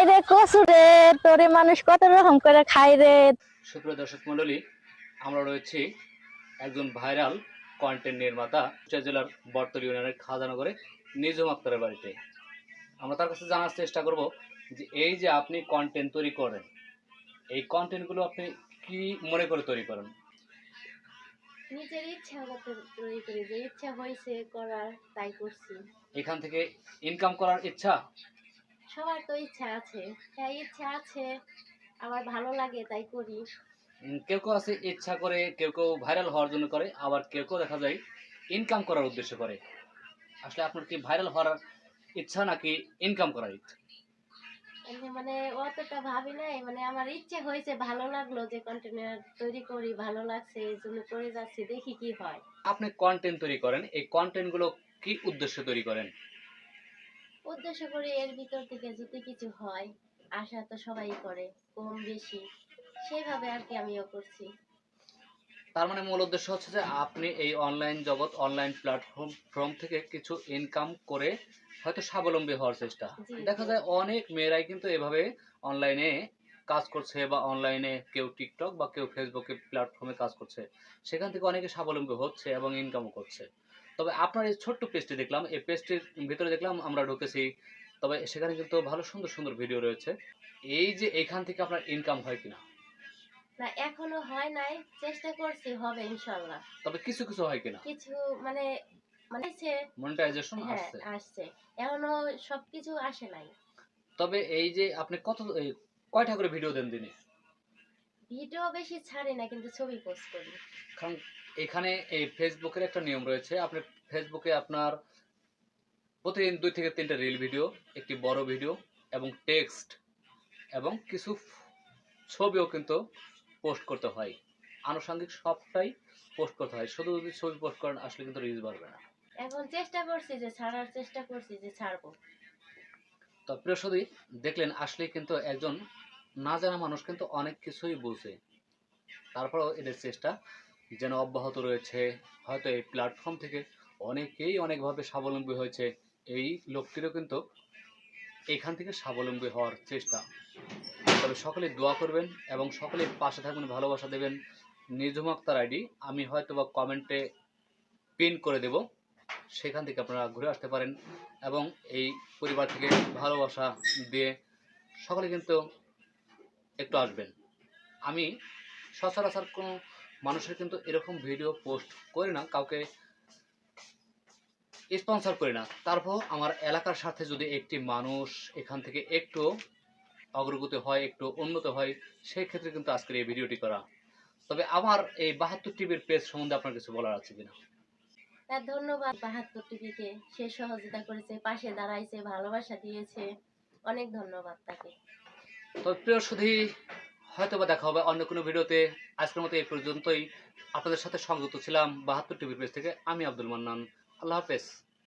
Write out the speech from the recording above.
High রে কসু রে তোরে মানুষ কত রকম করে খাই রে। সুপ্রিয় দর্শক মণ্ডলী আমরা রয়েছি একজন ভাইরাল কন্টেন্ট নির্মাতা কুষ্টিয়া জেলার বর্তল ইউনিয়নের খাজানগরে নিজম আক্তারের বাড়িতে। আমরা তার কাছে জানার চেষ্টা করব যে এই যে আপনি কন্টেন্ট তৈরি করেন এই কন্টেন্টগুলো আপনি কি মনে করে তৈরি করেন? নিজের ইচ্ছা মতো তৈরি করি যে ইচ্ছা হয়েছে করার তাই করছি। এখান থেকে ইনকাম করার ইচ্ছা সবার তো ইচ্ছা আছে। হ্যাঁ ইচ্ছা আছে আমার ভালো লাগে তাই করি। কেউ কেউ আছে ইচ্ছা করে কেউ কেউ ভাইরাল হওয়ার জন্য করে আবার কেউ কেউ দেখা যায় ইনকাম করার উদ্দেশ্য করে। আসলে আপনার কি ভাইরাল হওয়ার ইচ্ছা নাকি ইনকাম করার ইচ্ছা? মানে অতটা ভাবি নাই মানে আমার ইচ্ছে হয়েছে ভালো লাগল যে কন্টেনার তৈরি করি ভালো লাগছে এই জন্য করে যাচ্ছি দেখি কি হয়। আপনি কন্টেন্ট তৈরি করেন এই কন্টেন্টগুলো কি উদ্দেশ্যে তৈরি করেন? উদ্দেশ্য করে এর ভিতর থেকে যদি কিছু হয় আশা তো সবাই করে কম বেশি। সেইভাবে আর কি আমিও করছি। তার মানে মূল উদ্দেশ্য হচ্ছে যে আপনি এই অনলাইন জগৎ অনলাইন প্ল্যাটফর্ম ফর্ম থেকে কিছু ইনকাম করে হয়তো স্বাবলম্বী হওয়ার চেষ্টা। দেখা যায় অনেক মেয়েরাই কিন্তু এভাবে অনলাইনে কাজ করছে বা অনলাইনে কেউ টিকটক বা কেউ ফেসবুকে প্ল্যাটফর্মে কাজ করছে। সেখান থেকে অনেকে স্বাবলম্বী হচ্ছে এবং ইনকামও করছে। তবে আপনার এই ছোট্ট পেজটি দেখলাম এই পেজটির ভিতরে দেখলাম আমরা ঢুকেছি। তবে সেখানে কিন্তু ভালো সুন্দর সুন্দর ভিডিও রয়েছে। এই যে এখান থেকে আপনার ইনকাম হয় কিনা? না এখনও হয় নাই। চেষ্টা করছি হবে ইনশাল্লাহ। তবে কিছু কিছু হয় কিনা? কিছু মানে মানে আছে, মনিটাইজেশন হ্যাঁ আসছে। আসছে। এখনও সবকিছু আসে নাই। তবে এই যে আপনি কত কয়টা করে ভিডিও দেন দিনে? ভিডিও বেশি ছাড়ি না কিন্তু ছবি পোস্ট করি। কারণ এখানে এই ফেসবুকের একটা নিয়ম রয়েছে। আপনি ফেসবুকে আপনার প্রতিদিন দুই থেকে তিনটা রিল ভিডিও একটি বড় ভিডিও এবং টেক্সট এবং কিছু ছবিও কিন্তু পোস্ট করতে হয়। আনুষঙ্গিক সবটাই পোস্ট করতে হয়। শুধু যদি ছবি পোস্ট করেন আসলে কিন্তু রিলস বাড়বে না। এখন চেষ্টা করছি যে ছাড়ার চেষ্টা করছি যে ছাড়বো। তো প্রিয় সদী দেখলেন আসলে কিন্তু একজন না জানা মানুষ কিন্তু অনেক কিছুই বোঝে তারপরেও এদের চেষ্টা যেন অব্যাহত রয়েছে। হয়তো এই প্ল্যাটফর্ম থেকে অনেকেই অনেকভাবে স্বাবলম্বী হয়েছে। এই লোকটিরও কিন্তু এখান থেকে স্বাবলম্বী হওয়ার চেষ্টা। তবে সকলে দোয়া করবেন এবং সকলে পাশে থাকবেন ভালোবাসা দেবেন। নিজুম আক্তার আইডি, আমি হয়তো বা কমেন্টে পিন করে দেব। সেখান থেকে আপনারা ঘুরে আসতে পারেন এবং এই পরিবার থেকে ভালোবাসা দিয়ে সকলে কিন্তু একটু আসবেন। আমি সচরাচর কোনো মানুষের কিন্তু এরকম ভিডিও পোস্ট করি না কাউকে স্পন্সর করি না। তারপর আমার এলাকার সাথে যদি একটি মানুষ এখান থেকে একটু অগ্রগতি হয় একটু উন্নত হয় সেই ক্ষেত্রে কিন্তু আজকের এই ভিডিওটি করা। তবে আমার এই বাহাত্তর টিভির পেজ সম্বন্ধে আপনার কিছু বলার আছে কিনা? তার ধন্যবাদ বাহাত্তর টিভিকে সে সহযোগিতা করেছে পাশে দাঁড়াইছে ভালোবাসা দিয়েছে। অনেক ধন্যবাদ তাকে। তো প্রিয় সুধী হয়তো বা দেখা হবে অন্য কোনো ভিডিওতে। আজকের মতো এই পর্যন্তই। আপনাদের সাথে সংযুক্ত ছিলাম বাহাত্তর টিভির পেজ থেকে। আমি আব্দুল মান্নান। আল্লাহ হাফেজ।